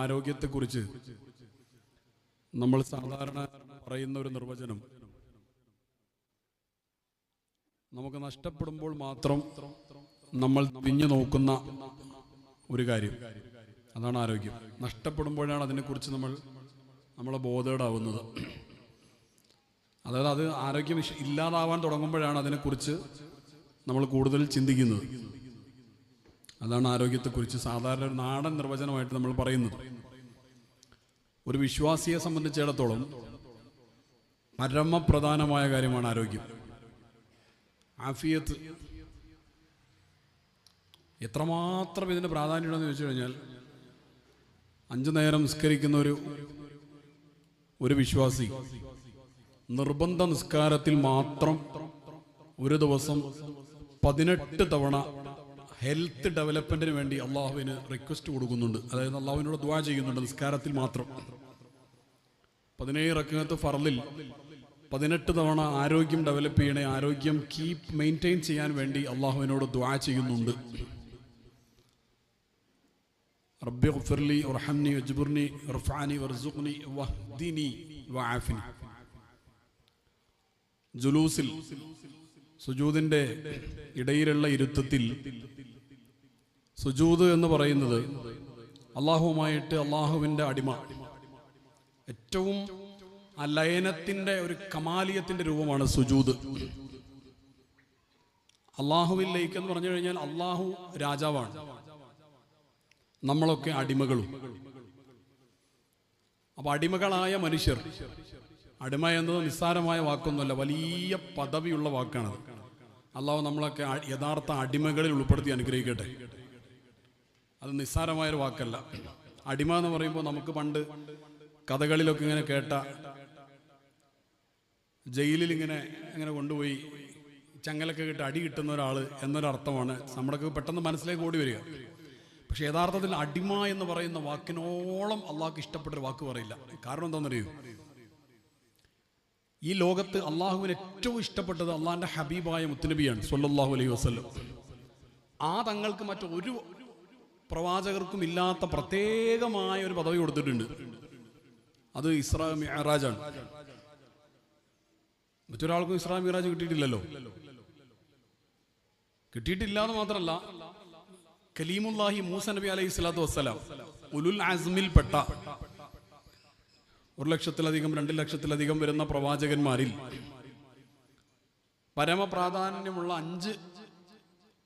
ആരോഗ്യത്തെക്കുറിച്ച് നമ്മൾ സാധാരണ പറയുന്ന ഒരു നിർവചനം. നമുക്ക് നഷ്ടപ്പെടുമ്പോൾ മാത്രം നമ്മൾ തിരിഞ്ഞു നോക്കുന്ന ഒരു കാര്യം. അതാണ് ആരോഗ്യം. നഷ്ടപ്പെടുമ്പോഴാണ് അതിനെക്കുറിച്ച് നമ്മൾ നമ്മളെ ബോധേടാവുന്നത്. അതായത് അത് ആരോഗ്യം ഇല്ലാതാവാൻ തുടങ്ങുമ്പോഴാണ് അതിനെക്കുറിച്ച് നമ്മൾ കൂടുതൽ ചിന്തിക്കുന്നത്. അതാണ് ആരോഗ്യത്തെക്കുറിച്ച് സാധാരണ ഒരു നാടൻ നിർവചനമായിട്ട് നമ്മൾ പറയുന്നത്. ഒരു വിശ്വാസിയെ സംബന്ധിച്ചിടത്തോളം പരമപ്രധാനമായ കാര്യമാണ് ആരോഗ്യം. ആഫിയത്ത് എത്രമാത്രം ഇതിന് പ്രാധാന്യമുണ്ടെന്ന് ചോദിച്ചു കഴിഞ്ഞാൽ അഞ്ചു നേരം നിസ്കരിക്കുന്ന ഒരു ഒരു വിശ്വാസി നിർബന്ധ നിസ്കാരത്തിൽ മാത്രം ഒരു ദിവസം പതിനെട്ട് തവണ ഹെൽത്ത് ഡെവലപ്മെന്റിന് വേണ്ടി അള്ളാഹുവിന് റിക്വസ്റ്റ് കൊടുക്കുന്നുണ്ട്. അതായത് അള്ളാഹുവിനോട് ദ്വാ ചെയ്യുന്നുണ്ട് നിസ്കാരത്തിൽ മാത്രം. പതിനേഴ് റക്കത്ത് ഫറലിൽ പതിനെട്ട് തവണ ആരോഗ്യം ഡെവലപ്പ് ചെയ്യണേ ആരോഗ്യം കീപ്പ് മെയിന്റെയിൻ ചെയ്യാൻ വേണ്ടി അള്ളാഹുവിനോട് ദ്വാ ചെയ്യുന്നുണ്ട്. ജുലൂസിൽ സുജൂദിന്റെ ഇടയിലുള്ള ഇരുത്തത്തിൽ. സുജൂത് എന്ന് പറയുന്നത് അള്ളാഹുവുമായിട്ട് അള്ളാഹുവിന്റെ അടിമ. ഏറ്റവും ആ ലയനത്തിന്റെ ഒരു കമാലിയത്തിന്റെ രൂപമാണ് സുജൂത്. അള്ളാഹുവിലേക്ക് എന്ന് പറഞ്ഞു കഴിഞ്ഞാൽ അള്ളാഹു രാജാവാണ്. നമ്മളൊക്കെ അടിമകളും. അപ്പൊ അടിമകളായ മനുഷ്യർ അടിമ എന്നത് നിസ്സാരമായ വാക്കൊന്നുമല്ല വലിയ പദവിയുള്ള വാക്കാണത്. അള്ളാഹു നമ്മളൊക്കെ യഥാർത്ഥ അടിമകളിൽ ഉൾപ്പെടുത്തി അനുഗ്രഹിക്കട്ടെ. അത് നിസ്സാരമായൊരു വാക്കല്ല. അടിമ എന്ന് പറയുമ്പോൾ നമുക്ക് പണ്ട് കഥകളിലൊക്കെ ഇങ്ങനെ കേട്ട ജയിലിൽ ഇങ്ങനെ ഇങ്ങനെ കൊണ്ടുപോയി ചങ്ങലൊക്കെ കിട്ടി അടി കിട്ടുന്ന ഒരാൾ എന്നൊരർത്ഥമാണ്. നമ്മുടെയൊക്കെ പെട്ടെന്ന് മനസ്സിലേക്ക് ഓടി വരിക. പക്ഷെ യഥാർത്ഥത്തിൽ അടിമ എന്ന് പറയുന്ന വാക്കിനോളം അള്ളാഹ്ക്ക് ഇഷ്ടപ്പെട്ടൊരു വാക്ക് പറയില്ല. കാരണം എന്താണെന്നറിയൂ? ഈ ലോകത്ത് അള്ളാഹുവിന് ഏറ്റവും ഇഷ്ടപ്പെട്ടത് അള്ളാഹിന്റെ ഹബീബായ മുത്തുനബിയാണ് സൊല്ലാഹു അലൈഹി വസ്ലം ആ തങ്ങൾക്ക് മറ്റൊരു പ്രവാചകർക്കും ഇല്ലാത്ത പ്രത്യേകമായ ഒരു പദവി കൊടുത്തിട്ടുണ്ട്. അത് ഇസ്രാ മിഹറാജാണ് മറ്റൊരാൾക്കും ഇസ്രാ മിറാജ് കിട്ടിയിട്ടില്ലല്ലോ. കിട്ടിയിട്ടില്ല എന്ന് മാത്രമല്ല കലീമുല്ലാഹി മൂസ നബി അലൈഹി സ്വലാത്തു വസ്സലാം ഉലുൽ ആസ്മിൽപ്പെട്ട ഒരു ലക്ഷത്തിലധികം രണ്ട് ലക്ഷത്തിലധികം വരുന്ന പ്രവാചകന്മാരിൽ പരമപ്രാധാന്യമുള്ള അഞ്ച്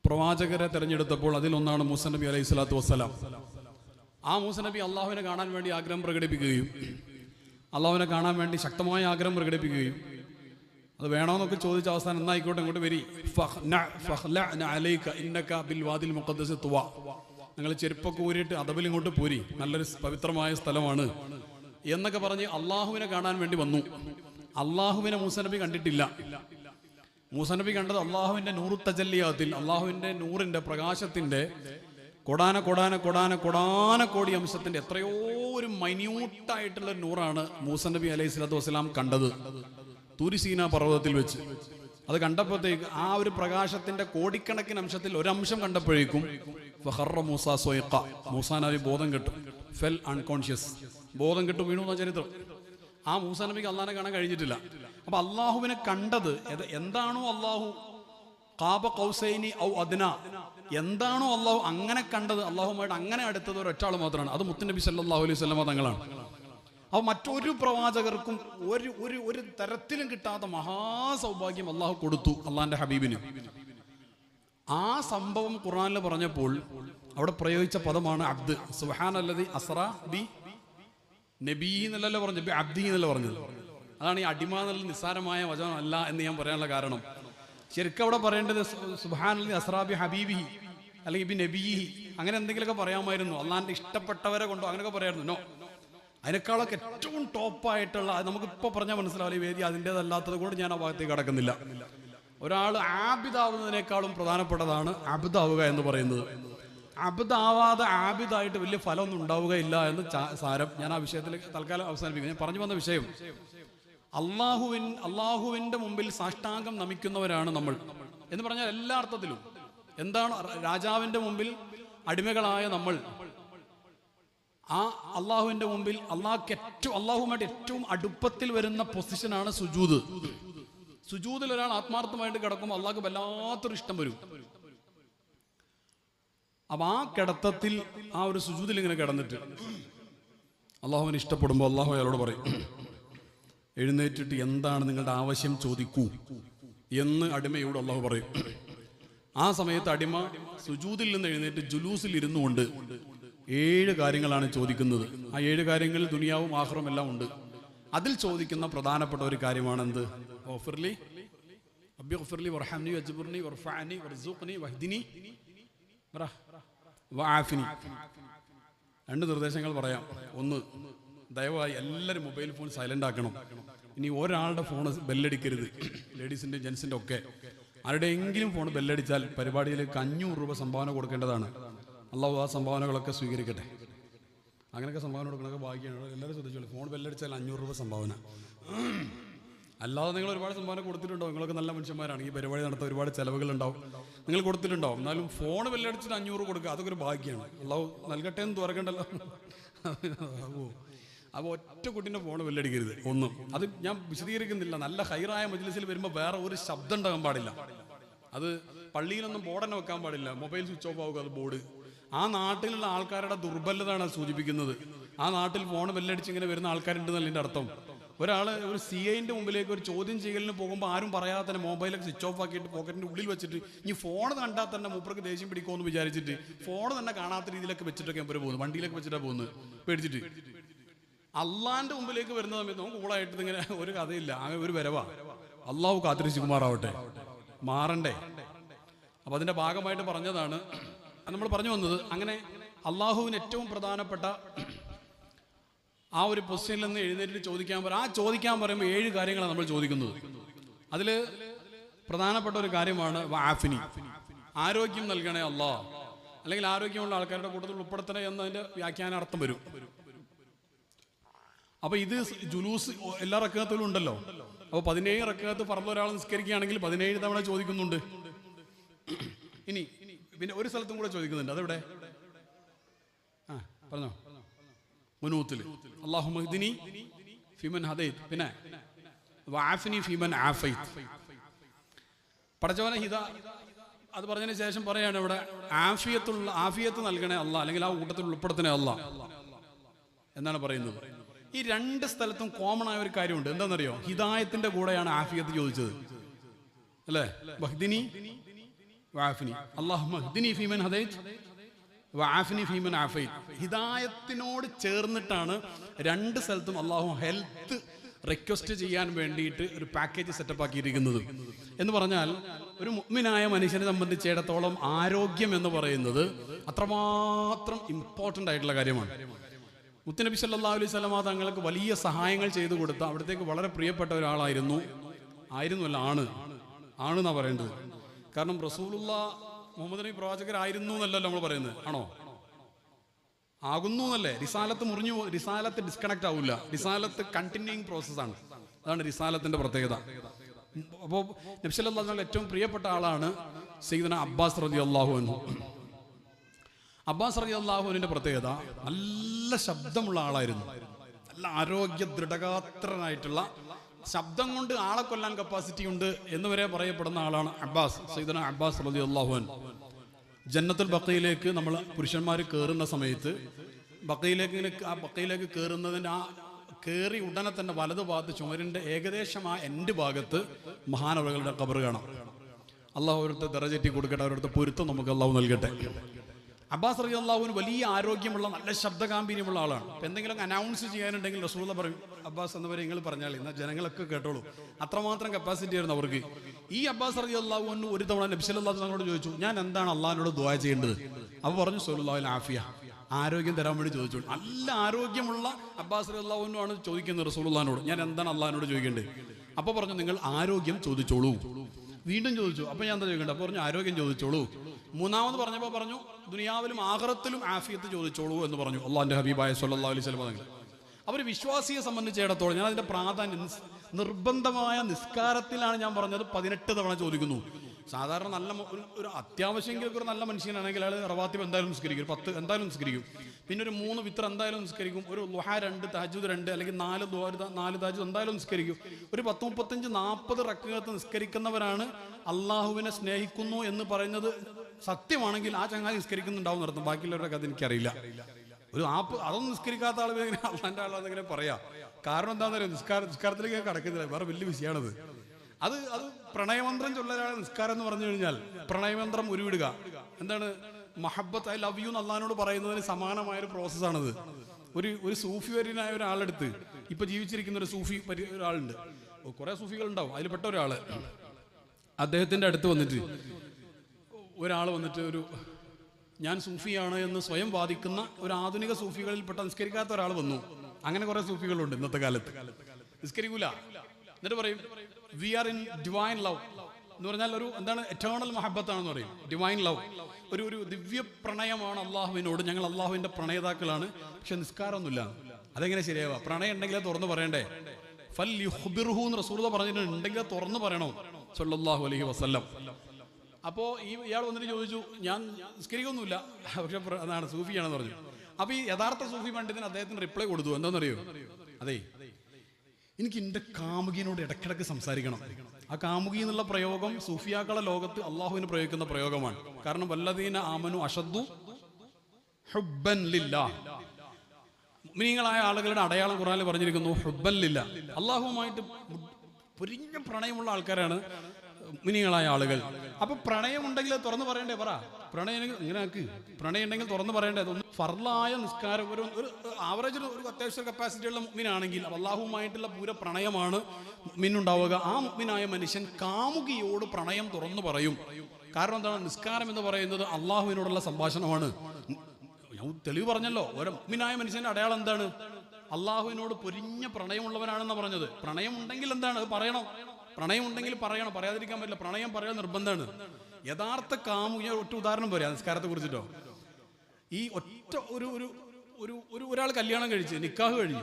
പ്രവാചകരെ തെരഞ്ഞെടുത്തപ്പോൾ അതിലൊന്നാണ് മൂസ നബി അലൈഹി സ്വലാത്തു വസ്സലാം. ആ മൂസ നബി അള്ളാഹുവിനെ കാണാൻ വേണ്ടി ആഗ്രഹം പ്രകടിപ്പിക്കുകയും അള്ളാഹുവിനെ കാണാൻ വേണ്ടി ശക്തമായ ആഗ്രഹം പ്രകടിപ്പിക്കുകയും അത് വേണമെന്നൊക്കെ ചോദിച്ച അവസാനം എന്നായിക്കോട്ടെ ഇങ്ങോട്ട് വരി. ബിൽ മുഖദ്ദസ് തുവ. നിങ്ങൾ ചെരുപ്പൊക്കെ ഊരിയിട്ട് അതബിൽ ഇങ്ങോട്ട് പോരി. നല്ലൊരു പവിത്രമായ സ്ഥലമാണ്. എന്നൊക്കെ പറഞ്ഞ് അള്ളാഹുവിനെ കാണാൻ വേണ്ടി വന്നു. അള്ളാഹുവിനെ മൂസനബി കണ്ടിട്ടില്ല. മൂസനബി കണ്ടത് അള്ളാഹുവിന്റെ നൂറു തജല്ലിയാത്തിൽ അള്ളാഹുവിന്റെ നൂറിന്റെ പ്രകാശത്തിന്റെ കൊടാന കൊടാന കൊടാന കൊടാന കോടി അംശത്തിന്റെ എത്രയോ ഒരു മൈന്യൂട്ടായിട്ടുള്ള നൂറാണ് മൂസനബി അലൈഹി സ്വലാത്തു വസ്സലാം കണ്ടത്. തുരിസീന പർവതത്തിൽ വെച്ച്. അത് കണ്ടപ്പോഴത്തേക്ക് ആ ഒരു പ്രകാശത്തിന്റെ കോടിക്കണക്കിന് അംശത്തിൽ ഒരംശം കണ്ടപ്പോഴേക്കും ഫഹറ മൂസ മൂസാ നബി ബോധം കെട്ടു. Fell unconscious. ബോധം കിട്ടും വീണു എന്ന ചരിത്രം. ആ മൂസ നബിക്ക് കാണാൻ കഴിഞ്ഞിട്ടില്ല. അപ്പൊ അള്ളാഹുവിനെ കണ്ടത് എന്താണോ അള്ളാഹു? കാബ കൗസൈനി ഔ അദ്ന. എന്താണോ അള്ളാഹു അങ്ങനെ കണ്ടത് അള്ളാഹുമായിട്ട് അങ്ങനെ അടുത്തത് ഒരൊറ്റാൾ മാത്രമാണ്. അത് മുത്തുനബി സല്ലല്ലാഹു അലൈഹി വസല്ലമ തങ്ങളാണ്. അപ്പൊ മറ്റൊരു പ്രവാചകർക്കും ഒരു ഒരു ഒരു തരത്തിലും കിട്ടാത്ത മഹാസൗഭാഗ്യം അള്ളാഹു കൊടുത്തു അള്ളാഹിന്റെ ഹബീബിന്. ആ സംഭവം ഖുറാനിൽ പറഞ്ഞപ്പോൾ അവിടെ പ്രയോഗിച്ച പദമാണ് അബ്ദ്. സുഹാൻ അല്ലതി അസ്ര ബി നബി എന്നല്ലല്ലോ പറഞ്ഞു അബ്ദി എന്നല്ല പറഞ്ഞത്. അതാണ് ഈ അടിമ എന്നുള്ള നിസ്സാരമായ വചനം അല്ല എന്ന് ഞാൻ പറയാനുള്ള കാരണം. ശരിക്കും അവിടെ പറയേണ്ടത് അല്ലി അസ്രാബി ഹബീബി അല്ലെങ്കിൽ ബി നബീഹി. അങ്ങനെ എന്തെങ്കിലുമൊക്കെ പറയാമായിരുന്നു. അള്ളാഹിന്റെ ഇഷ്ടപ്പെട്ടവരെ കൊണ്ടോ അങ്ങനെയൊക്കെ പറയായിരുന്നു. നോ. അതിനേക്കാളൊക്കെ ഏറ്റവും ടോപ്പായിട്ടുള്ള നമുക്കിപ്പോൾ പറഞ്ഞാൽ മനസ്സിലാവില്ല. വേദി അതിന്റെതല്ലാത്തത് കൊണ്ട് ഞാൻ ആ ഭാഗത്തേക്ക് കടക്കുന്നില്ല. ഒരാൾ ആബിദാവുന്നതിനേക്കാളും പ്രധാനപ്പെട്ടതാണ് അബിദാവുക എന്ന് പറയുന്നത്. അബിദാവാതെ ആബിദായിട്ട് വലിയ ഫലമൊന്നും ഉണ്ടാവുകയില്ല എന്ന് സാരം ഞാൻ ആ വിഷയത്തിൽ തൽക്കാലം അവസാനിപ്പിക്കും ഞാൻ പറഞ്ഞു വന്ന വിഷയം അള്ളാഹുവിൻ അള്ളാഹുവിന്റെ മുമ്പിൽ സാഷ്ടാംഗം നമിക്കുന്നവരാണ് നമ്മൾ. എന്ന് പറഞ്ഞാൽ എല്ലാ അർത്ഥത്തിലും. എന്താണ് രാജാവിന്റെ മുമ്പിൽ അടിമകളായ നമ്മൾ. ആ അള്ളാഹുവിന്റെ മുമ്പിൽ അള്ളാഹ്ക്ക് ഏറ്റവും അള്ളാഹുമായിട്ട് ഏറ്റവും അടുപ്പത്തിൽ വരുന്ന പൊസിഷനാണ് സുജൂദ്. സുജൂദിൽ ഒരാൾ ആത്മാർത്ഥമായിട്ട് കിടക്കുമ്പോൾ അള്ളാഹ്ക്ക് വല്ലാത്തൊരു ഇഷ്ടം വരും. അപ്പൊ ആ കിടത്തത്തിൽ ആ ഒരു സുജൂതിൽ ഇങ്ങനെ കിടന്നിട്ട്. അള്ളാഹുവിന് ഇഷ്ടപ്പെടുമ്പോൾ അള്ളാഹു അയാളോട് പറയും എഴുന്നേറ്റിട്ട് എന്താണ് നിങ്ങളുടെ ആവശ്യം? ചോദിക്കൂ. എന്ന് അടിമയോട് അള്ളാഹു പറയും. ആ സമയത്ത് അടിമ സുജൂതിൽ നിന്ന് എഴുന്നേറ്റ് ജുലൂസിൽ ഇരുന്നു കൊണ്ട് ഏഴ് കാര്യങ്ങളാണ് ചോദിക്കുന്നത്. ആ ഏഴ് കാര്യങ്ങളിൽ ദുനിയാവും ആഹ്റം എല്ലാം ഉണ്ട്. അതിൽ ചോദിക്കുന്ന പ്രധാനപ്പെട്ട ഒരു കാര്യമാണ് എന്ത്? ഓഫർലി അബ്ബി വർഹംനി വർസുഖ്നി വഹ്ദിനി. വആഫിനി രണ്ട് നിർദ്ദേശങ്ങൾ പറയാം. ഒന്ന് ദയവായി എല്ലാവരും മൊബൈൽ ഫോൺ സൈലന്റ് ആക്കണം. ഇനി ഒരാളുടെ ഫോൺ ബെല്ലടിക്കരുത്. ലേഡീസിന്റെ ജെൻസിന്റെ ഒക്കെ. ആരുടെയെങ്കിലും ഫോൺ ബെല്ലടിച്ചാൽ പരിപാടിയിലേക്ക് അഞ്ഞൂറ് രൂപ സംഭാവന കൊടുക്കേണ്ടതാണ്. അള്ളാഹു ആ സംഭാവനകളൊക്കെ സ്വീകരിക്കട്ടെ. അങ്ങനെയൊക്കെ സംഭാവന കൊടുക്കണമൊക്കെ ബാക്കിയാണ് എല്ലാവരും ശ്രദ്ധിച്ചോളൂ. ഫോൺ ബെല്ലടിച്ചാൽ അഞ്ഞൂറ് രൂപ സംഭാവന. അല്ലാതെ നിങ്ങൾ ഒരുപാട് സംഭാവന കൊടുത്തിട്ടുണ്ടോ നിങ്ങളൊക്കെ നല്ല മനുഷ്യന്മാരാണ്. ഈ പരിപാടി നടത്താൻ ഒരുപാട് ചെലവുകൾ ഉണ്ടാവും നിങ്ങൾ കൊടുത്തിട്ടുണ്ടാവും. എന്നാലും ഫോൺ ബെല്ലടിച്ചിട്ട് അഞ്ഞൂറ് കൊടുക്കുക അതൊക്കെ ഒരു ഭാഗ്യമാണ്. അള്ളാഹു നൽകട്ടെ എന്ന് തുറക്കണ്ടല്ലോ. ഓ. അപ്പോൾ ഒറ്റ കുട്ടീന്റെ ഫോൺ വെല്ലടിക്കരുത് ഒന്നും. അത് ഞാൻ വിശദീകരിക്കുന്നില്ല. നല്ല ഹൈറായ മജ്ലിസിൽ വരുമ്പോൾ വേറെ ഒരു ശബ്ദം ഉണ്ടാകാൻ പാടില്ല. അത് പള്ളിയിലൊന്നും ബോർഡന്നെ വെക്കാൻ പാടില്ല. മൊബൈൽ സ്വിച്ച് ഓഫ് ആവുക അത് ബോർഡ് ആ നാട്ടിലുള്ള ആൾക്കാരുടെ ദുർബലതയാണ് സൂചിപ്പിക്കുന്നത്. ആ നാട്ടിൽ ഫോൺ വെല്ലടിച്ച് ഇങ്ങനെ വരുന്ന ആൾക്കാരുണ്ടെന്നല്ല എന്റെ അർത്ഥം? ഒരാൾ ഒരു സി ഐന്റെ മുമ്പിലേക്ക് ഒരു ചോദ്യം ചെയ്യലിന് പോകുമ്പോൾ ആരും പറയാതെ തന്നെ മൊബൈലൊക്കെ സ്വിച്ച് ഓഫ് ആക്കിയിട്ട് പോക്കറ്റിന്റെ ഉള്ളിൽ വെച്ചിട്ട് ഇനി ഫോൺ കണ്ടാൽ തന്നെ മൂപ്പർക്ക് ദേഷ്യം പിടിക്കുമെന്ന് വിചാരിച്ചിട്ട് ഫോൺ തന്നെ കാണാത്ത രീതിയിലൊക്കെ വെച്ചിട്ടൊക്കെ അവർ പോകുന്നു. വണ്ടിയിലൊക്കെ വെച്ചിട്ടാണ് പോകുന്നത്. പേടിച്ചിട്ട്. അള്ളാന്റെ മുമ്പിലേക്ക് വരുന്ന സമയത്ത് നമുക്ക് കൂളായിട്ട് ഇങ്ങനെ ഒരു കഥയില്ല. അങ്ങനെ ഒരു വരവാ. അള്ളാഹു കാത്തിരിച്ചുകുമാറാവട്ടെ മാറണ്ടേ? അപ്പം അതിന്റെ ഭാഗമായിട്ട് പറഞ്ഞതാണ്. നമ്മൾ പറഞ്ഞു വന്നത് അങ്ങനെ അള്ളാഹുവിന് ഏറ്റവും പ്രധാനപ്പെട്ട ആ ഒരു പൊസിഷനിൽ നിന്ന് എഴുന്നേറ്റ് ചോദിക്കാൻ പറയും ആ ചോദിക്കാൻ പറയുമ്പോൾ ഏഴ് കാര്യങ്ങളാണ് നമ്മൾ ചോദിക്കുന്നത്. അതിൽ പ്രധാനപ്പെട്ട ഒരു കാര്യമാണ് വാഫിനി ആരോഗ്യം നൽകണേ അല്ലോ അല്ലെങ്കിൽ ആരോഗ്യമുള്ള ആൾക്കാരുടെ കൂട്ടത്തിൽ ഉൾപ്പെടുത്തണേ എന്നതിന്റെ വ്യാഖ്യാന അർത്ഥം വരും. അപ്പൊ ഇത് ജുലൂസ് എല്ലാ റക്കകത്തിലും ഉണ്ടല്ലോ. അപ്പൊ പതിനേഴ് റക്കകത്ത് പറഞ്ഞ ഒരാൾ നിസ്കരിക്കുകയാണെങ്കിൽ പതിനേഴ് തവണ ചോദിക്കുന്നുണ്ട്. ഇനി പിന്നെ ഒരു സ്ഥലത്തും കൂടെ ചോദിക്കുന്നുണ്ട്. അതെവിടെ? ആ പറഞ്ഞോ. മുനൂത്തിൽ. അള്ളാഹു മഹ്ദിനി ഫിമൻ ഹദൈത്. പിന്നെ വാഫിനി ഫിമൻ ആഫൈത്. പടച്ചവനെ ഹിത അത് പറഞ്ഞതിന് ശേഷം പറയാണ് ഇവിടെ ആഫിയത്തുള്ള ആഫിയത്ത് നൽകണേ അല്ല അല്ലെങ്കിൽ ആ കൂട്ടത്തിൽ ഉൾപ്പെടുത്തണേ അല്ല എന്നാണ് പറയുന്നത്. ഈ രണ്ട് സ്ഥലത്തും കോമൺ ആയ ഒരു കാര്യമുണ്ട്. എന്താണെന്നറിയോ? ഹിദായത്തിന്റെ കൂടെയാണ് ആഫിയത്ത് ചോദിച്ചത്. അല്ലേ? ബഹ്ദിനി വാഫിനി അള്ളാഹു ഫിമൻ ഹദൈത്. വാഫിനി ഫീമൻ ആഫൈൻ ഹിദായത്തിനോട് ചേർന്നിട്ടാണ് രണ്ട് സ്ഥലത്തും അള്ളാഹു ഹെൽത്ത് റിക്വസ്റ്റ് ചെയ്യാൻ വേണ്ടിയിട്ട് ഒരു പാക്കേജ് സെറ്റപ്പ് ആക്കിയിരിക്കുന്നത്. എന്ന് പറഞ്ഞാൽ ഒരു മുഗ്മിനായ മനുഷ്യനെ സംബന്ധിച്ചിടത്തോളം ആരോഗ്യം എന്ന് പറയുന്നത് അത്രമാത്രം ഇമ്പോർട്ടന്റ് ആയിട്ടുള്ള കാര്യമാണ്. മുത്തനബി സല്ലാ അലൈഹി സ്വലമ തങ്ങൾക്ക് വലിയ സഹായങ്ങൾ ചെയ്തു കൊടുത്ത അവിടത്തേക്ക് വളരെ പ്രിയപ്പെട്ട ഒരാളായിരുന്നു. ആയിരുന്നുവല്ല ആണ്. ആണെന്നാ പറയേണ്ടത്. കാരണം റസൂലുള്ള മുഹമ്മദ് നബി പ്രവാചകരായിരുന്നു എന്നല്ലല്ലോ നമ്മൾ പറയുന്നത്. ആണോ? ആകുന്നു എന്നല്ലേ റിസാലത്ത് മുറിഞ്ഞു റിസാലത്ത് ഡിസ്കണക്ട് ആവില്ല റിസാലത്ത് കണ്ടിന്യൂയിങ് പ്രോസസ്സാണ് അതാണ് റിസാലത്തിന്റെ പ്രത്യേകത. അപ്പോൾ നബ്സല്ലാ ഏറ്റവും പ്രിയപ്പെട്ട ആളാണ് സെയ്ദന അബ്ബാസ് റതി അള്ളാഹു അബ്ബാസ് റതി അള്ളാഹുവിന്റെ പ്രത്യേകത നല്ല ശബ്ദമുള്ള ആളായിരുന്നു. നല്ല ആരോഗ്യ ദൃഢഗാത്രനായിട്ടുള്ള ശബ്ദം കൊണ്ട് ആളെ കൊല്ലാൻ കപ്പാസിറ്റി ഉണ്ട് എന്ന് വരെ പറയപ്പെടുന്ന ആളാണ് അബ്ബാസ് സൈദന അബ്ബാസ് റതി അള്ളാഹുൻ ജന്നത്തുൽ ബക്കയിലേക്ക് നമ്മൾ പുരുഷന്മാർ കയറുന്ന സമയത്ത് ബക്കയിലേക്ക് ആ ബക്കയിലേക്ക് കയറുന്നതിന്റെ ആ കയറി ഉടനെ തന്നെ വലതു ഭാഗത്ത് ചുമരിന്റെ ഏകദേശം ആ എന്റെ ഭാഗത്ത് മഹാനവകളുടെ കബർ കാണാം. അള്ളാഹു അവരുടെ ദറചെറ്റി കൊടുക്കട്ടെ അവരുടെ പൊരുത്തം നമുക്ക് അള്ളാഹു നൽകട്ടെ. അബ്ബാസ് റബി അള്ളാഹുവിന് വലിയ ആരോഗ്യമുള്ള നല്ല ശബ്ദഗാംഭീര്യമുള്ള ആളാണ്. അപ്പൊ എന്തെങ്കിലും അനൗൺസ് ചെയ്യാനുണ്ടെങ്കിൽ റസൂല പറയും അബ്ബാസ് എന്നവരെ നിങ്ങൾ പറഞ്ഞാൽ എന്നാൽ ജനങ്ങളൊക്കെ കേട്ടോളൂ. അത്രമാത്രം കപ്പാസിറ്റി ആയിരുന്നു അവർക്ക്. ഈ അബ്ബാസ് റബി അള്ളാഹുവിന് ഒരു തവണ നബ്സൽ അള്ളാഹു തങ്ങളോട് ചോദിച്ചു ഞാൻ എന്താണ് അള്ളാഹിനോട് ദുആ ചെയ്യേണ്ടത്? അപ്പോൾ പറഞ്ഞു സൊല്ലാഹുൽ ആഫിയ. ആരോഗ്യം തരാൻ വേണ്ടി ചോദിച്ചു. നല്ല ആരോഗ്യമുള്ള അബ്ബാസ് റബി അള്ളാഹുവിനാണ് ചോദിക്കുന്നത് റസൂലുള്ളാഹിനോട് ഞാൻ എന്താണ് അള്ളാഹിനോട് ചോദിക്കേണ്ടത്? അപ്പോൾ പറഞ്ഞു നിങ്ങൾ ആരോഗ്യം ചോദിച്ചോളൂ. വീണ്ടും ചോദിച്ചു അപ്പൊ ഞാൻ എന്താ ചോദിക്കേണ്ടത്? അപ്പൊ പറഞ്ഞു ആരോഗ്യം ചോദിച്ചോളൂ. മൂന്നാമത് പറഞ്ഞപ്പോൾ പറഞ്ഞു ദുനിയാവിലും ആഹ്റത്തിലും ആഫിയത്ത് ചോദിച്ചോളൂ എന്ന് പറഞ്ഞു അള്ളാഹിന്റെ ഹബീബായ സല്ലാ അലൈഹി അവർ വിശ്വാസിയെ സംബന്ധിച്ചിടത്തോളം ഞാൻ അതിന്റെ പ്രാധാന്യം നിർബന്ധമായ നിസ്കാരത്തിലാണ് ഞാൻ പറഞ്ഞത് പതിനെട്ട് തവണ ചോദിക്കുന്നു. സാധാരണ നല്ല ഒരു- അത്യാവശ്യമെങ്കിലും ഒരു നല്ല മനുഷ്യനാണെങ്കിൽ അയാൾ റവാത്തിബ് എന്തായാലും നിസ്കരിക്കും. പത്ത് എന്തായാലും നിസ്കരിക്കും. പിന്നെ ഒരു മൂന്ന് വിത്ര എന്തായാലും നിസ്കരിക്കും. ഒരു ലുഹ രണ്ട് താജുദ് രണ്ട് അല്ലെങ്കിൽ നാല് ദുആ, നാല് താജുദ് എന്തായാലും നിസ്കരിക്കും. ഒരു പത്ത് മുപ്പത്തഞ്ച് നാൽപ്പത് റക്കകത്ത് നിസ്കരിക്കുന്നവരാണ് അള്ളാഹുവിനെ സ്നേഹിക്കുന്നു എന്ന് പറയുന്നത് സത്യമാണെങ്കിൽ ആ ചങ്ങാതി നിസ്കരിക്കുന്നുണ്ടാവും നടത്തും ബാക്കിയുള്ളവരുടെ കഥ എനിക്കറിയില്ല. ഒരു ആപ്പ് അതൊന്നും നിസ്കരിക്കാത്ത ആളുകൾ എങ്ങനെ അള്ളാന്റെ ആളെന്നെങ്ങനെ പറയാം. കാരണം എന്താണെന്ന് അറിയാം നിസ്കാര നിസ്കാരത്തിലേക്ക് കടക്കുന്നില്ല. വേറെ വലിയ വിഷയമാണത് അത് അത് പ്രണയമന്ത്രം ചൊല്ലലാണ് നിസ്കാരം എന്ന് പറഞ്ഞു കഴിഞ്ഞാൽ. പ്രണയമന്ത്രം ഉരുവിടുക. എന്താണ്? മഹബത്ത് ഐ ലവ് യു എന്ന് അള്ളഹാനോട് പറയുന്നതിന് സമാനമായ ഒരു പ്രോസസ്സാണത്. ഒരു ഒരു സൂഫി വര്യനായ ഒരാളെടുത്ത് ഇപ്പൊ ജീവിച്ചിരിക്കുന്ന ഒരു സൂഫി ഒരാളുണ്ട്. കുറെ സൂഫികൾ ഉണ്ടാവും അതിൽപ്പെട്ട പെട്ട ഒരാൾ. അദ്ദേഹത്തിന്റെ അടുത്ത് വന്നിട്ട് ഒരാൾ വന്നിട്ട് ഒരു ഞാൻ സൂഫിയാണ് എന്ന് സ്വയം വാദിക്കുന്ന ഒരു ആധുനിക സൂഫികളിൽപ്പെട്ട നിസ്കരിക്കാത്ത ഒരാൾ വന്നു. അങ്ങനെ കുറെ സൂഫികളുണ്ട് ഇന്നത്തെ കാലത്ത്. നിസ്കരിക്കൂല. എന്നിട്ട് പറയും we are in divine love എന്ന് പറഞ്ഞാൽ ഒരു എന്താണ് എറ്റേണൽ മഹബത്താണെന്ന് പറയും. ഡിവൈൻ ലവ് ഒരു ഒരു ദിവ്യ പ്രണയമാണ് അള്ളാഹുവിനോട്. ഞങ്ങൾ അള്ളാഹുവിന്റെ പ്രണയതാക്കളാണ് പക്ഷെ നിസ്കാരമൊന്നുമില്ല. അതെങ്ങനെ ശരിയാവുക പ്രണയം ഉണ്ടെങ്കിൽ അത് തുറന്നു പറയണ്ടേ? ഫൽ യുഹ്ബിർഹു എന്ന് റസൂർദ പറഞ്ഞിട്ടുണ്ട് ഉണ്ടെങ്കിൽ തുറന്നു പറയണോ? സല്ലാഹു അലഹി വസല്ലം. അപ്പോൾ ഈ ഇയാൾ വന്നിട്ട് ചോദിച്ചു ഞാൻ നിസ്കരിക്കൊന്നുമില്ല. പക്ഷെ അതാണ് സൂഫിയാണെന്ന് പറഞ്ഞു. അപ്പോൾ ഈ യഥാർത്ഥ സൂഫി പണ്ഡിതന് അദ്ദേഹത്തിന് റിപ്ലൈ കൊടുത്തു. എന്താണെന്നറിയോ? അതെ എനിക്ക് എന്റെ കാമുകിനോട് ഇടയ്ക്കിടയ്ക്ക് സംസാരിക്കണം. ആ കാമുകി എന്നുള്ള പ്രയോഗം സൂഫിയാക്കളെ ലോകത്ത് അള്ളാഹുവിന് പ്രയോഗിക്കുന്ന പ്രയോഗമാണ്. കാരണം വല്ലതീന ആമനു അഷദ്ദു ഹുബൻ ലില്ല. മിനിങ്ങളായ ആളുകളുടെ അടയാളം ഖുറാനിൽ പറഞ്ഞിരിക്കുന്നു ഹുബൻ ലില്ല. അള്ളാഹുവുമായിട്ട് പൊരിഞ്ഞ പ്രണയമുള്ള ആൾക്കാരാണ് മുഅ്മിനീങ്ങളായ ആളുകൾ. അപ്പൊ പ്രണയം ഉണ്ടെങ്കിൽ അത് തുറന്നു പറയണ്ടേ പറ. പ്രണയം ഇങ്ങനെ ആക്ക്. പ്രണയം ഉണ്ടെങ്കിൽ തുറന്നു പറയണ്ടേ. അതൊന്നും ഫർലായ നിസ്കാരം. ഒരു ഒരു ആവറേജ് ഒരു അത്യാവശ്യ കപ്പാസിറ്റി ഉള്ള അള്ളാഹുമായിട്ടുള്ള പൂര പ്രണയമാണ് മുഗ്മിനുണ്ടാവുക ആ മുഗ്മിനായ മനുഷ്യൻ കാമുകിയോട് പ്രണയം തുറന്നു പറയും. കാരണം എന്താണ്? നിസ്കാരം എന്ന് പറയുന്നത് അള്ളാഹുവിനോടുള്ള സംഭാഷണമാണ്. ഞാൻ തെളിവ് പറഞ്ഞല്ലോ. ഒരു മുഗ്മിനായ മനുഷ്യന്റെ അടയാളം എന്താണ്? അള്ളാഹുവിനോട് പൊരിഞ്ഞ പ്രണയമുള്ളവനാണെന്ന് പറഞ്ഞത്. പ്രണയം ഉണ്ടെങ്കിൽ എന്താണ്? പറയണം. പ്രണയം ഉണ്ടെങ്കിൽ പറയണം. പറയാതിരിക്കാൻ പറ്റില്ല. പ്രണയം പറയാൻ നിർബന്ധമാണ്. യഥാർത്ഥ കാമു ഞാൻ ഒറ്റ ഉദാഹരണം പറയാം. നിസ്കാരത്തെ കുറിച്ചിട്ടോ. ഈ ഒറ്റ ഒരു ഒരു ഒരു ഒരു ഒരാൾ കല്യാണം കഴിച്ച് നിക്കാഹ് കഴിഞ്ഞു.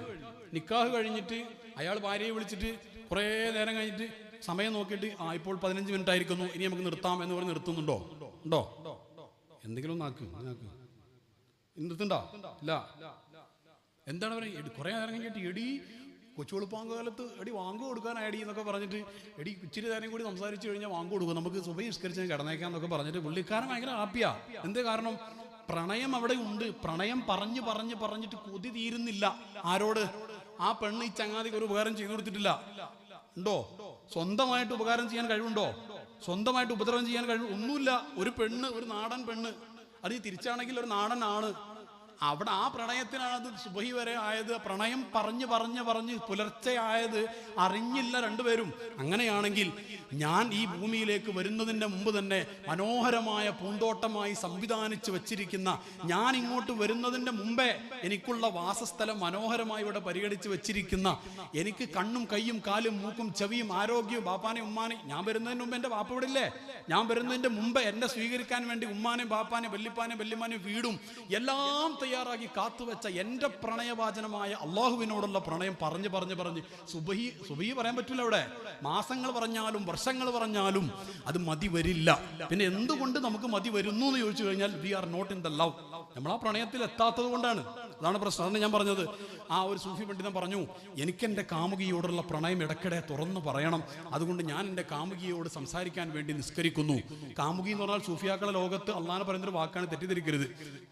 നിക്കാഹ് കഴിഞ്ഞിട്ട് അയാൾ ഭാര്യയെ വിളിച്ചിട്ട് കുറേ നേരം കഴിഞ്ഞിട്ട് സമയം നോക്കിയിട്ട് ആ ഇപ്പോൾ പതിനഞ്ച് മിനിറ്റ് ആയിരിക്കുന്നു. ഇനി നമുക്ക് നിർത്താം എന്ന് പറഞ്ഞ് നിർത്തുന്നുണ്ടോ? ഉണ്ടോ? എന്തെങ്കിലും ഒന്ന് ആക്ക് നിർത്തുണ്ടോ? ഇല്ല. എന്താണ് പറയുക? കുറേ നേരം കഴിഞ്ഞിട്ട് എടി കൊച്ചുവെളുപ്പാങ്ക കാലത്ത് എടി വാങ്ങു കൊടുക്കാനായി എന്നൊക്കെ പറഞ്ഞിട്ട് എടി ഇച്ചിരി നേരം കൂടി സംസാരിച്ചു കഴിഞ്ഞാൽ വാങ്ങു കൊടുക്കും. നമുക്ക് സുബൈ നിസ്കരിച്ച് കിടന്നേക്കാം എന്നൊക്കെ പറഞ്ഞിട്ട് പുള്ളിക്കാരൻ ഭയങ്കര ഹാപ്പിയാ. എന്തേ കാരണം? പ്രണയം അവിടെ ഉണ്ട്. പ്രണയം പറഞ്ഞു പറഞ്ഞു പറഞ്ഞിട്ട് കൊതി തീരുന്നില്ല. ആരോട്? ആ പെണ്ണ് ഈ ചങ്ങാതിക്ക് ഒരു ഉപകാരം ചെയ്തു കൊടുത്തിട്ടില്ല. ഉണ്ടോ? സ്വന്തമായിട്ട് ഉപകാരം ചെയ്യാൻ കഴിവുണ്ടോ? സ്വന്തമായിട്ട് ഉപദ്രവം ചെയ്യാൻ കഴിവ് ഒന്നുമില്ല. ഒരു പെണ്ണ് ഒരു നാടൻ പെണ്ണ്. അത് തിരിച്ചാണെങ്കിൽ ഒരു നാടൻ ആണ് അവിടെ ആ പ്രണയത്തിനാണ് അത് സുബഹി വരെ ആയത്. പ്രണയം പറഞ്ഞ് പറഞ്ഞ് പറഞ്ഞ് പുലർച്ചെ ആയത് അറിഞ്ഞില്ല രണ്ടുപേരും. അങ്ങനെയാണെങ്കിൽ ഞാൻ ഈ ഭൂമിയിലേക്ക് വരുന്നതിന്റെ മുമ്പ് തന്നെ മനോഹരമായ പൂന്തോട്ടമായി സംവിധാനിച്ച് വച്ചിരിക്കുന്ന ഞാൻ ഇങ്ങോട്ട് വരുന്നതിന്റെ മുമ്പേ എനിക്കുള്ള വാസസ്ഥലം മനോഹരമായി ഇവിടെ പരിഗണിച്ച് വെച്ചിരിക്കുന്ന എനിക്ക് കണ്ണും കൈയും കാലും മൂക്കും ചെവിയും ആരോഗ്യവും ബാപ്പാനെ ഉമ്മാനെ ഞാൻ വരുന്നതിന് മുമ്പ് എന്റെ ബാപ്പ ഇവിടെ ഞാൻ വരുന്നതിന്റെ മുമ്പ് എന്നെ സ്വീകരിക്കാൻ വേണ്ടി ഉമ്മാനെയും ബാപ്പാനെ വല്യപ്പാനെയും വല്യമാനെയും വീടും എല്ലാം തയ്യാറാക്കി കാത്തുവെച്ച എന്റെ പ്രണയവാചനമായ അള്ളാഹുവിനോടുള്ള പ്രണയം പറഞ്ഞ് പറഞ്ഞ് പറഞ്ഞ്. സുബഹി സുബഹി പറയാൻ പറ്റില്ല അവിടെ. മാസങ്ങൾ പറഞ്ഞാലും വർഷങ്ങൾ പറഞ്ഞാലും അത് മതി വരില്ല. പിന്നെ എന്തുകൊണ്ട് നമുക്ക് മതി വരുന്നു എന്ന് ചോദിച്ചു കഴിഞ്ഞാൽ we are not in the love നമ്മൾ ആ പ്രണയത്തിൽ എത്താത്തത് കൊണ്ടാണ്. അതാണ് പ്രശ്നം. അതാണ് ഞാൻ പറഞ്ഞത്. ആ ഒരു സൂഫി പണ്ഡിതൻ പറഞ്ഞു എനിക്ക് എന്റെ കാമുകിയോടുള്ള പ്രണയം ഇടയ്ക്കിടെ തുറന്ന് പറയണം. അതുകൊണ്ട് ഞാൻ എന്റെ കാമുകിയോട് സംസാരിക്കാൻ വേണ്ടി നിസ്കരിക്കുന്നു. കാമുകി എന്ന് പറഞ്ഞാൽ സൂഫിയാക്കളെ ലോകത്ത് അള്ളാഹാനെ പറയുന്നൊരു വാക്കാണ് തെറ്റിദ്ധരിക്കരുത്.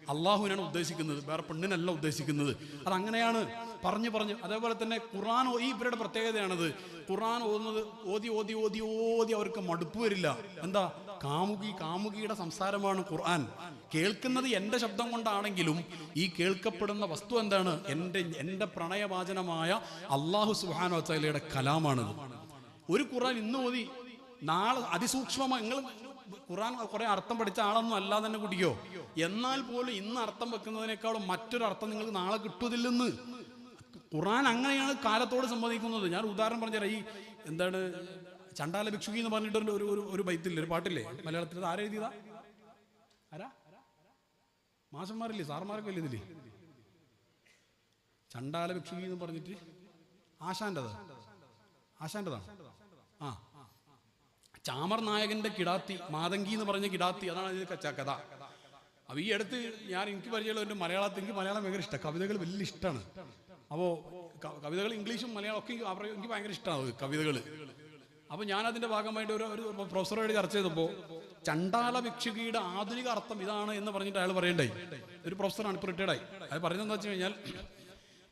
അള്ളാഹുവിനാണ് ഉദ്ദേശിക്കുന്നത് വേറെ പെണ്ണിനല്ല ഉദ്ദേശിക്കുന്നത്. അത് അങ്ങനെയാണ് പറഞ്ഞു പറഞ്ഞു. അതേപോലെ തന്നെ ഖുറാൻ ഈ ഇവരുടെ പ്രത്യേകതയാണത്. ഖുറാൻ ഓതുന്നത് ഓതി ഓതി ഓതി ഓതി അവർക്ക് മടുപ്പ് വരില്ല. എന്താ? കാമുകി കാമുകിയുടെ സംസാരമാണ് ഖുർആൻ. കേൾക്കുന്നത് എന്റെ ശബ്ദം കൊണ്ടാണെങ്കിലും ഈ കേൾക്കപ്പെടുന്ന വസ്തു എന്താണ്? എന്റെ എന്റെ പ്രണയവാചനമായ അള്ളാഹു സുഹാൻ വച്ചാലയുടെ കലാമാണിത്. ഒരു ഖുർആൻ ഇന്ന് ഓതി നാളെ അതിസൂക്ഷ്മമായി നിങ്ങൾ ഖുർആൻ കുറെ അർത്ഥം പഠിച്ച ആളൊന്നും അല്ലാതെ തന്നെ കുടിക്കോ? എന്നാൽ പോലും ഇന്ന് അർത്ഥം വെക്കുന്നതിനേക്കാളും മറ്റൊരു അർത്ഥം നിങ്ങൾക്ക് നാളെ കിട്ടുന്നില്ലെന്ന് ഖുറാൻ അങ്ങനെയാണ് കാലത്തോട് സംവദിക്കുന്നത്. ഞാൻ ഉദാഹരണം പറഞ്ഞുതരാം. ഈ എന്താണ് ചണ്ടാല ഭിക്ഷുകി എന്ന് പറഞ്ഞിട്ട് ഒരു ഒരു ഒരു ബൈത്തില്ലേ ഒരു പാട്ടില്ലേ? മലയാളത്തിൽ അത് ആരാ? മാഷന്മാരില്ലേ സാർമാരൊക്കെ അല്ലേ ഇതില്ലേ ചണ്ടാല ഭിക്ഷുകി എന്ന് പറഞ്ഞിട്ട് ആശാന്റെത് ആശാന്റെതാണ് ആ. ചാമർ നായകന്റെ കിടാത്തി മാതങ്കി എന്ന് പറഞ്ഞ കിടാത്തി അതാണ് കച്ച- കഥ. അപ്പൊ ഈ അടുത്ത് ഞാൻ എനിക്ക് പരിചയമുള്ള എന്റെ മലയാളത്തിൽ എനിക്ക് മലയാളം ഭയങ്കര ഇഷ്ടം. കവിതകൾ വലിയ ഇഷ്ടമാണ് അപ്പോൾ കവിതകൾ ഇംഗ്ലീഷും മലയാളം ഒക്കെ എനിക്ക് ഭയങ്കര ഇഷ്ടമാണ് കവിതകൾ അപ്പോൾ ഞാൻ അതിന്റെ ഭാഗമായിട്ട് ഒരു ഒരു പ്രൊഫസറോട് ചർച്ച ചെയ്തപ്പോൾ ചണ്ടാല ഭിക്ഷുകിയുടെ ആധുനിക അർത്ഥം ഇതാണ് എന്ന് പറഞ്ഞിട്ട് അയാൾ പറയണ്ടേ? ഒരു പ്രൊഫസറാണ് ഇപ്പോൾ റിട്ടയർഡായി അയാൾ പറയുന്നത് എന്താ വെച്ച് കഴിഞ്ഞാൽ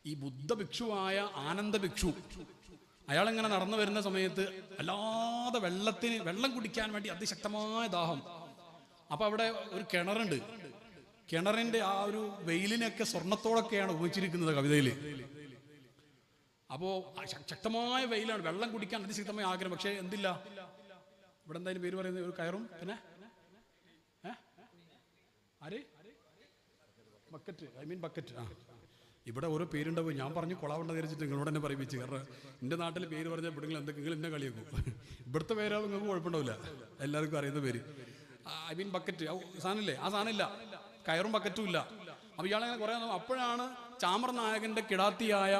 ഈ ബുദ്ധ ഭിക്ഷുവായ ആനന്ദ ഭിക്ഷു അയാൾ ഇങ്ങനെ നടന്നു വരുന്ന സമയത്ത് അല്ലാതെ വെള്ളത്തിന് വെള്ളം കുടിക്കാൻ വേണ്ടി അതിശക്തമായ ദാഹം. അപ്പൊ അവിടെ ഒരു കിണറുണ്ട്. കിണറിന്റെ ആ ഒരു വെയിലിനൊക്കെ സ്വർണത്തോടൊക്കെയാണ് ഉപയോഗിച്ചിരിക്കുന്നത് കവിതയിൽ അപ്പോ ശക്തമായ വെയിലാണ്. വെള്ളം കുടിക്കാൻ അതിശക്തമായ ആഗ്രഹം. പക്ഷേ എന്തില്ല? ഇവിടെ എന്തായാലും പേര് പറയുന്നത് ഒരു കയറും. പിന്നെ? ആര്? ബക്കറ്റ്. I mean bucket. ആ. ഇവിടെ ഓരോ പേരുണ്ടാവും. ഞാൻ പറഞ്ഞു കൊളാവണ്ട ധരിച്ചിട്ട് നിങ്ങളോട് തന്നെ പറയും കാരണം എന്റെ നാട്ടിൽ പേര് പറഞ്ഞാൽ ഇവിടെ നിങ്ങൾ എന്തൊക്കെ നിങ്ങൾ എന്നെ കളിയാക്കും ഇവിടുത്തെ പേരാവും നിങ്ങൾക്ക് കുഴപ്പമുണ്ടാവില്ല. എല്ലാവർക്കും അറിയുന്ന പേര്. I mean bucket. സാധനമില്ലേ? ആ സാധനമില്ല. കയറും ബക്കറ്റും ഇല്ല. അപ്പൊ ഇയാളങ്ങനെ കുറേ അപ്പോഴാണ് ചാമർ നായകന്റെ കിടാത്തിയായ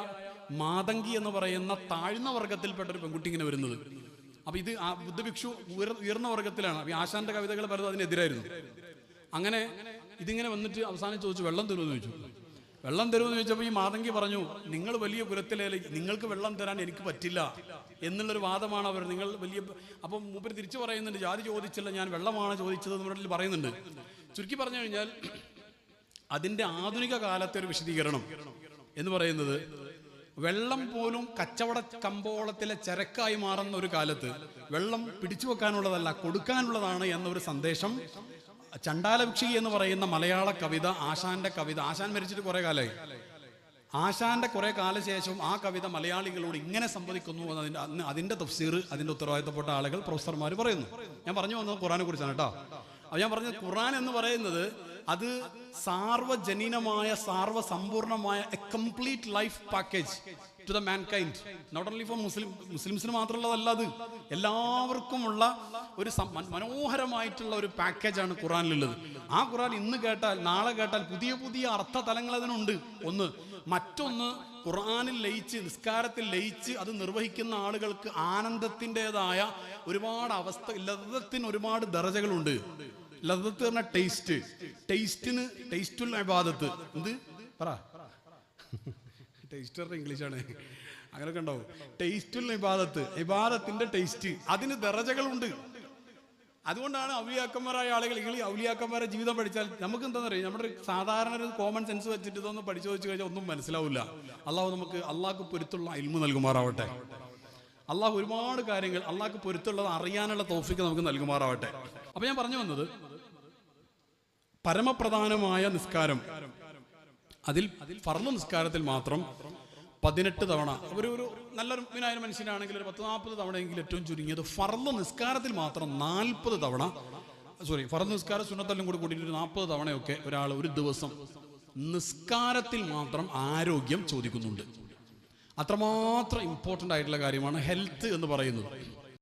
മാതങ്കി എന്ന് പറയുന്ന താഴ്ന്ന വർഗത്തിൽപ്പെട്ട ഒരു പെൺകുട്ടി ഇങ്ങനെ വരുന്നത്. അപ്പൊ ഇത് ആ ബുദ്ധഭിക്ഷു ഉയർ ഉയർന്ന വർഗത്തിലാണ്. അപ്പൊ ആശാന്റെ കവിതകൾ പലതും അതിനെതിരായിരുന്നു. അങ്ങനെ ഇതിങ്ങനെ വന്നിട്ട് അവസാനം ചോദിച്ചു വെള്ളം തരുമെന്ന് ചോദിച്ചു. വെള്ളം തരുമെന്ന് ചോദിച്ചപ്പോൾ ഈ മാതങ്കി പറഞ്ഞു നിങ്ങൾ വലിയ കുലത്തിലെ നിങ്ങൾക്ക് വെള്ളം തരാൻ എനിക്ക് പറ്റില്ല. എന്നുള്ളൊരു വാദമാണ് അവർ നിങ്ങൾ വലിയ അപ്പം മൂപ്പര് തിരിച്ചു പറയുന്നുണ്ട് ജാതി ചോദിച്ചില്ല ഞാൻ വെള്ളമാണ് ചോദിച്ചത് പറഞ്ഞിട്ട് പറയുന്നുണ്ട്. ചുരുക്കി പറഞ്ഞു കഴിഞ്ഞാൽ അതിന്റെ ആധുനിക കാലത്തെ ഒരു വിശദീകരണം എന്ന് പറയുന്നത് വെള്ളം പോലും കച്ചവട കമ്പോളത്തിലെ ചരക്കായി മാറുന്ന ഒരു കാലത്ത് വെള്ളം പിടിച്ചു വെക്കാനുള്ളതല്ല കൊടുക്കാനുള്ളതാണ് എന്നൊരു സന്ദേശം ചണ്ടാലഭിക്ഷി എന്ന് പറയുന്ന മലയാള കവിത ആശാന്റെ കവിത. ആശാൻ മരിച്ചിട്ട് കുറെ കാലമായി. ആശാന്റെ കുറെ കാലശേഷം ആ കവിത മലയാളികളോട് ഇങ്ങനെ സംവദിക്കുന്നു എന്നതിന്റെ അന്ന് അതിന്റെ തഫ്സീർ അതിന്റെ ഉത്തരവാദിത്തപ്പെട്ട ആളുകൾ പ്രൊഫസർമാർ പറയുന്നു. ഞാൻ പറഞ്ഞു വന്നത് ഖുറാനെ കുറിച്ചാണ് കേട്ടോ. അപ്പൊ ഞാൻ പറഞ്ഞത് ഖുറാൻ എന്ന് പറയുന്നത് അത് സാർവജനീനമായ സാർവസമ്പൂർണമായ a complete life package to the mankind not only for Muslim മുസ്ലിംസിന് മാത്രമുള്ളതല്ല അത്. എല്ലാവർക്കുമുള്ള ഒരു മനോഹരമായിട്ടുള്ള ഒരു പാക്കേജാണ് ഖുറാനിലുള്ളത് ആ ഖുറാൻ ഇന്ന് കേട്ടാൽ നാളെ കേട്ടാൽ പുതിയ പുതിയ അർത്ഥ തലങ്ങൾ അതിനുണ്ട്. ഒന്ന് മറ്റൊന്ന് ഖുറാനിൽ ലയിച്ച് നിസ്കാരത്തിൽ ലയിച്ച് അത് നിർവഹിക്കുന്ന ആളുകൾക്ക് ആനന്ദത്തിന്റെതായ ഒരുപാട് അവസ്ഥ ലതത്തിന് ഒരുപാട് ദറജകളുണ്ട് ലതത്ത് പറഞ്ഞ ടേസ്റ്റ് ടേസ്റ്റിന് ടേസ്റ്റുള്ള ഇബാദത്ത്. എന്ത്? പറ. ടേസ്റ്റ് പറഞ്ഞ ഇംഗ്ലീഷാണ്. അങ്ങനെയൊക്കെ ഉണ്ടാവും. ടേസ്റ്റുൽ ഇബാദത്ത്. ഇബാദത്തിന്റെ ടേസ്റ്റ് അതിന് ദറജകളുണ്ട്. അതുകൊണ്ടാണ് ഔലിയാക്കന്മാരായ ആളുകൾ ഈ ഔലിയാക്കന്മാരെ ജീവിതം പഠിച്ചാൽ നമുക്ക് എന്താണെന്ന് അറിയാം നമ്മുടെ സാധാരണ ഒരു കോമൺ സെൻസ് വെച്ചിട്ട് ഇതൊന്നും പഠിച്ചു വെച്ച് കഴിഞ്ഞാൽ ഒന്നും മനസ്സിലാവില്ല. അള്ളാഹു നമുക്ക് അള്ളാഹ്ക്ക് പൊരുത്തുള്ള ഇൽമു നൽകുമാറാവട്ടെ. അള്ളാഹു ഒരുപാട് കാര്യങ്ങൾ അള്ളാഹ്ക്ക് പൊരുത്തുള്ളത് അറിയാനുള്ള തോഫിക്ക് നമുക്ക് നൽകുമാറാവട്ടെ. അപ്പൊ ഞാൻ പറഞ്ഞു വന്നത് പരമപ്രധാനമായ നിസ്കാരം. അതിൽ ഫർൾ നിസ്കാരത്തിൽ മാത്രം പതിനെട്ട് തവണ. ഒരു ഒരു നല്ലൊരു വിനായക മനുഷ്യനാണെങ്കിൽ ഒരു പത്ത് നാൽപ്പത് തവണയെങ്കിലും ഏറ്റവും ചുരുങ്ങിയത് ഫർൾ നിസ്കാരത്തിൽ മാത്രം നാൽപ്പത് തവണ. സോറി ഫർൾ നിസ്കാര സുന്നത്തെല്ലാം കൂടി ഒരു നാൽപ്പത് തവണയൊക്കെ ഒരാൾ ഒരു ദിവസം നിസ്കാരത്തിൽ മാത്രം ആരോഗ്യം ചോദിക്കുന്നുണ്ട്. അത്രമാത്രം ഇമ്പോർട്ടന്റ് ആയിട്ടുള്ള കാര്യമാണ് ഹെൽത്ത് എന്ന് പറയുന്നത്.